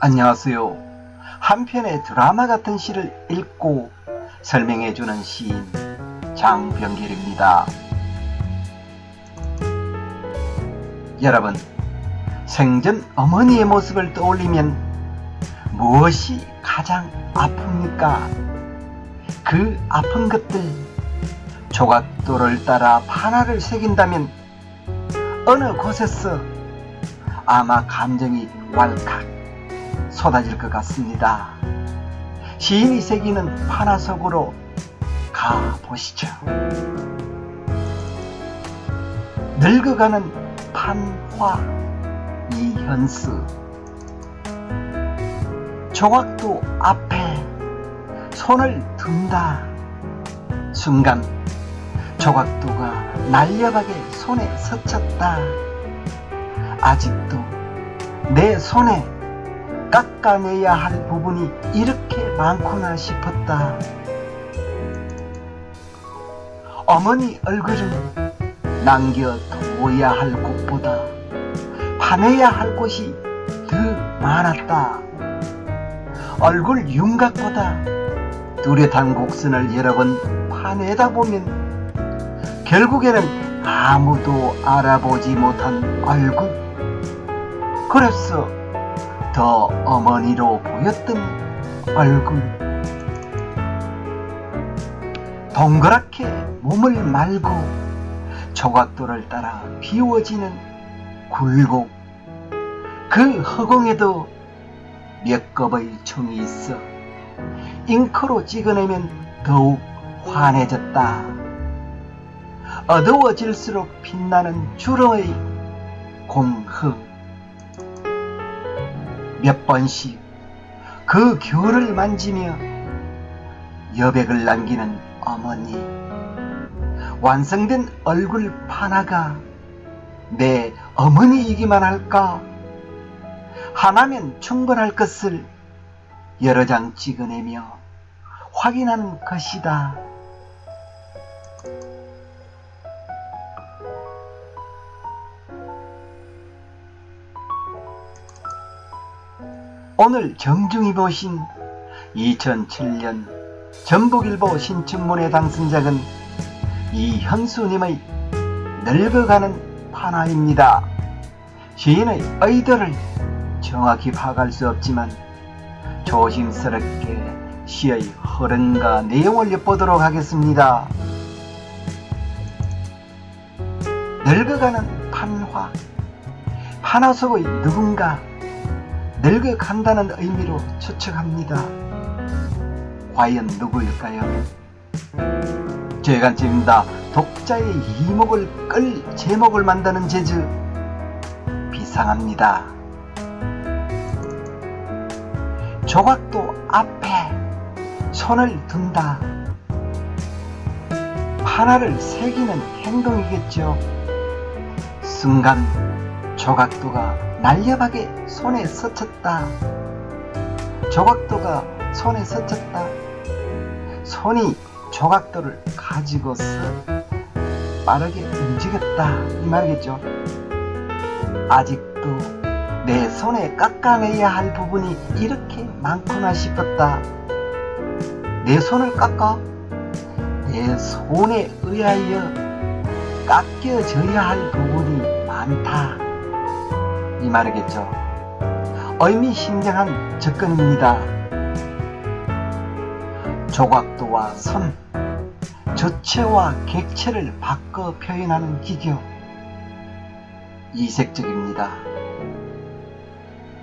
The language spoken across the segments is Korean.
안녕하세요. 한 편의 드라마 같은 시를 읽고 설명해주는 시인 장병길입니다. 여러분, 생전 어머니의 모습을 떠올리면 무엇이 가장 아픕니까? 그 아픈 것들, 조각도를 따라 판화를 새긴다면 어느 곳에서 아마 감정이 왈칵 쏟아질 것 같습니다. 시인이 새기는 판화 속으로 가 보시죠. 늙어가는 판화 이현수 조각도 앞에 손을 둔다 순간 조각도가 날렵하게 손에 스쳤다 아직도 내 손에 깎아내야 할 부분이 이렇게 많구나 싶었다. 어머니 얼굴은 남겨둬야 할 곳보다 파내야 할 곳이 더 많았다. 얼굴 윤곽보다 뚜렷한 곡선을 여러 번 파내다 보면 결국에는 아무도 알아보지 못한 얼굴. 그래서 더 어머니로 보였던 얼굴. 동그랗게 몸을 말고 조각도를 따라 비워지는 굴곡. 그 허공에도 몇 겁의 총이 있어 잉크로 찍어내면 더욱 환해졌다. 어두워질수록 빛나는 주로의 공흑. 몇 번씩 그 겨를 만지며 여백을 남기는 어머니. 완성된 얼굴 하나가 내 어머니이기만 할까? 하나면 충분할 것을 여러 장 찍어내며 확인하는 것이다. 오늘 정중히 보신 2007년 전북일보 신춘문예 당선작은 이현수님의 늙어가는 판화입니다. 시인의 의도를 정확히 파악할 수 없지만 조심스럽게 시의 흐름과 내용을 엿보도록 하겠습니다. 늙어가는 판화 판화 속의 누군가 늙어간다는 의미로 추측합니다. 과연 누구일까요? 제간쯤입니다. 독자의 이목을 끌 제목을 만드는 재주 비상합니다. 조각도 앞에 손을 둔다. 하나를 새기는 행동이겠죠. 순간 조각도가 날렵하게 손에 스쳤다. 조각도가 손에 스쳤다. 손이 조각도를 가지고서 빠르게 움직였다. 이 말이겠죠. 아직도 내 손에 깎아내야 할 부분이 이렇게 많구나 싶었다. 내 손을 깎아? 내 손에 의하여 깎여져야 할 부분이 많다. 이 말이겠죠. 의미심장한 접근입니다. 조각도와 선, 조체와 객체를 바꿔 표현하는 기교. 이색적입니다.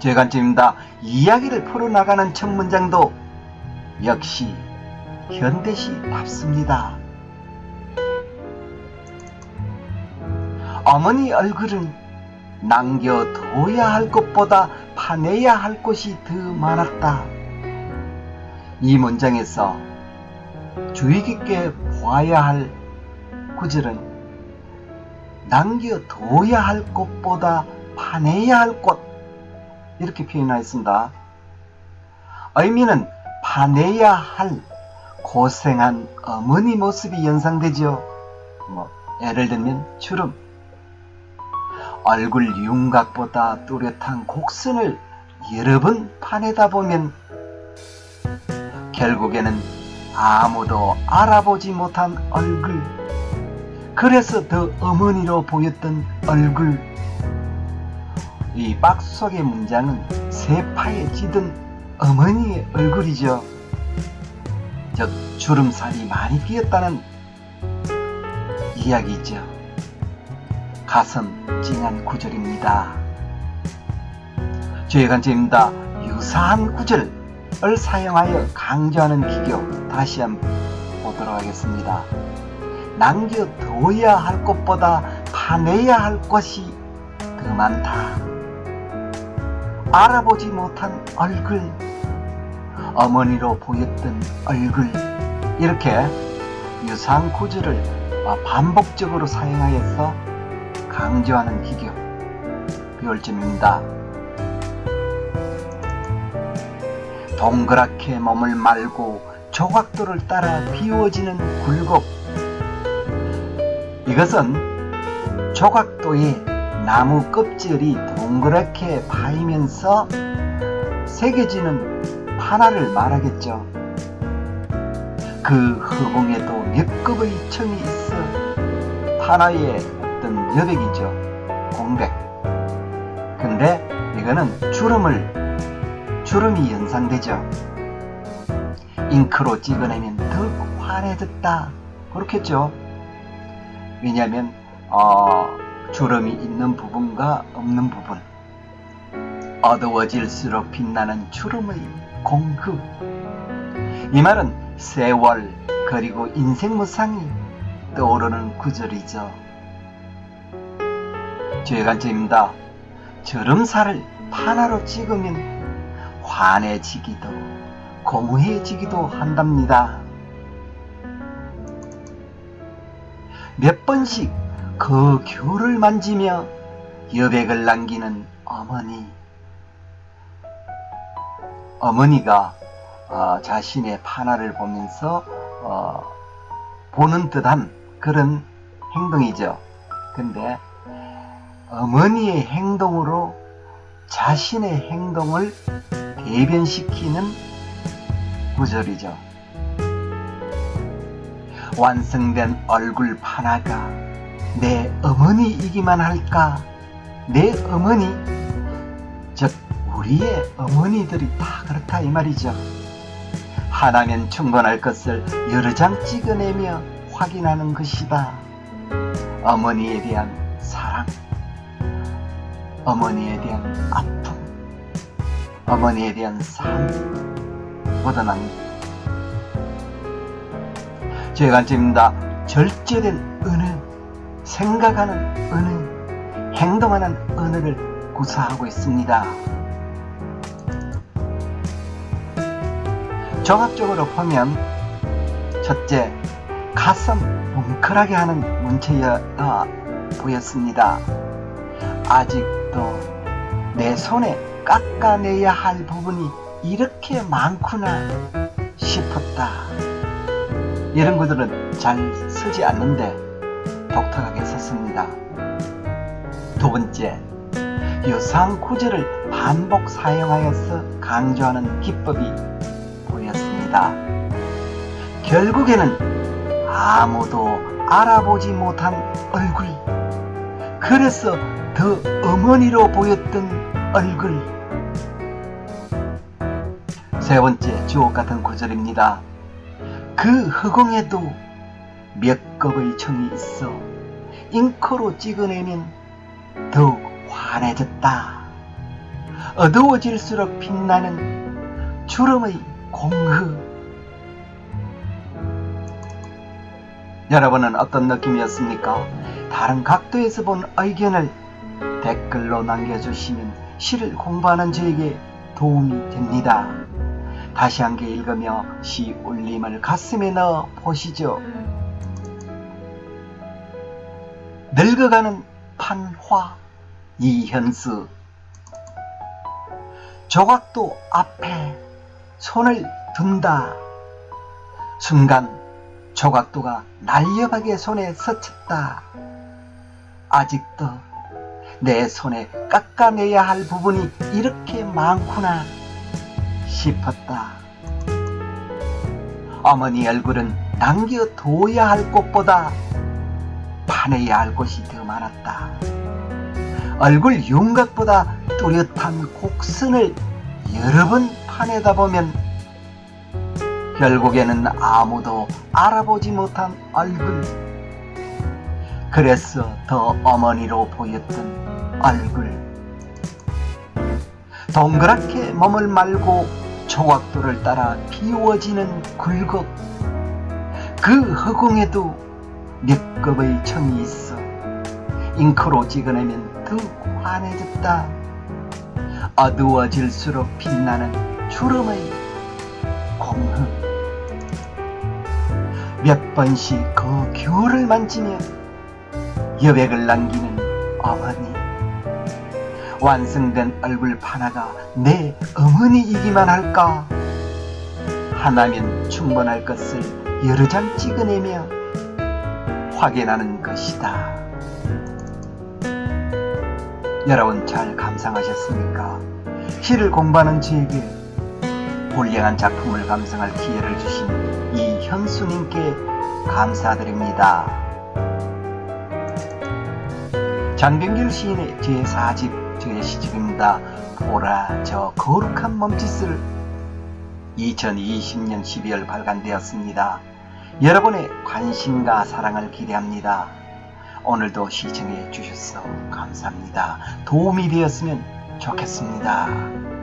제 관점입니다. 이야기를 풀어나가는 첫 문장도 역시 현대시답습니다. 어머니 얼굴은 남겨둬야 할 것보다 파내야 할 것이 더 많았다. 이 문장에서 주의 깊게 보아야 할 구절은 남겨둬야 할 것보다 파내야 할 것 이렇게 표현하였습니다. 의미는 파내야 할 고생한 어머니 모습이 연상되죠. 뭐 예를 들면 주름, 얼굴 윤곽보다 뚜렷한 곡선을 여러 번 파내다 보면 결국에는 아무도 알아보지 못한 얼굴. 그래서 더 어머니로 보였던 얼굴. 이 박스 속의 문장은 세파에 찌든 어머니의 얼굴이죠. 즉 주름살이 많이 끼었다는 이야기죠. 가슴 찡한 구절입니다. 주의 관점입니다. 유사한 구절을 사용하여 강조하는 기교 다시 한번 보도록 하겠습니다. 남겨둬야 할 것보다 파내야 할 것이 더 많다. 알아보지 못한 얼굴, 어머니로 보였던 얼굴, 이렇게 유사한 구절을 반복적으로 사용하여서 강조하는 기교, 비올점입니다. 동그랗게 몸을 말고 조각도를 따라 비워지는 굴곡. 이것은 조각도에 나무 껍질이 동그랗게 파이면서 새겨지는 판화를 말하겠죠. 그 허공에도 몇 급의 층이 있어 어떤 여백이죠. 공백. 근데 이거는 주름을 주름이 연상되죠. 잉크로 찍어내면 더욱 환해졌다. 그렇겠죠. 왜냐하면 어, 주름이 있는 부분과 없는 부분 어두워질수록 빛나는 주름의 공급 이 말은 세월 그리고 인생 무상이 떠오르는 구절이죠. 관점입니다. 주름살을 판화로 찍으면 환해지기도 공허해지기도 한답니다. 몇 번씩 그 귤을 만지며 여백을 남기는 어머니. 어머니가 어, 자신의 판화를 보면서 어, 보는 듯한 그런 행동이죠. 근데 어머니의 행동으로 자신의 행동을 대변시키는 구절이죠. 완성된 얼굴 판화가 내 어머니이기만 할까? 내 어머니, 즉 우리의 어머니들이 다 그렇다 이 말이죠. 하나면 충분할 것을 여러 장 찍어내며 확인하는 것이다. 어머니에 대한 사랑, 어머니에 대한 아픔, 어머니에 대한 삶, 보다는 제 관점입니다. 절제된 은혜, 생각하는 은혜, 행동하는 은혜를 구사하고 있습니다. 종합적으로 보면 첫째, 가슴 뭉클하게 하는 문체가 보였습니다. 아직 도내 손에 깎아내야 할 부분이 이렇게 많구나 싶었다. 이런 구들은 잘 쓰지 않는데 독특하게 썼습니다. 두 번째, 유사한 구절을 반복 사용하여서 강조하는 기법이 보였습니다. 결국에는 아무도 알아보지 못한 얼굴, 그래서 더 어머니로 보였던 얼굴. 세 번째 주옥 같은 구절입니다. 그 허공에도 몇 겁의 청이 있어 잉크로 찍어내면 더욱 환해졌다. 어두워질수록 빛나는 주름의 공허. 여러분은 어떤 느낌이었습니까? 다른 각도에서 본 의견을 댓글로 남겨주시면 시를 공부하는 저에게 도움이 됩니다. 다시 한 개 읽으며 시 울림을 가슴에 넣어 보시죠. 늙어가는 판화 이현수 조각도 앞에 손을 둔다. 순간 조각도가 날렵하게 손에 스쳤다. 아직도 내 손에 깎아내야 할 부분이 이렇게 많구나 싶었다. 어머니 얼굴은 남겨둬야 할 곳보다 파내야 할 곳이 더 많았다. 얼굴 윤곽보다 뚜렷한 곡선을 여러 번 파내다 보면 결국에는 아무도 알아보지 못한 얼굴. 그래서 더 어머니로 보였던 얼굴. 동그랗게 몸을 말고 조각도를 따라 비워지는 굴곡. 그 허공에도 몇 급의 청이 있어 잉크로 찍어내면 더 환해졌다. 어두워질수록 빛나는 주름의 공허. 몇 번씩 그 귤을 만지며 여백을 남기는 어머니. 완성된 얼굴 하나가 내 어머니이기만 할까? 하나면 충분할 것을 여러 장 찍어내며 확인하는 것이다. 여러분 잘 감상하셨습니까? 시를 공부하는 저에게 훌륭한 작품을 감상할 기회를 주신 이현수님께 감사드립니다. 장병길 시인의 제4집 저의 시집입니다. 보라 저 거룩한 몸짓을 2020년 12월 발간되었습니다. 여러분의 관심과 사랑을 기대합니다. 오늘도 시청해 주셔서 감사합니다. 도움이 되었으면 좋겠습니다.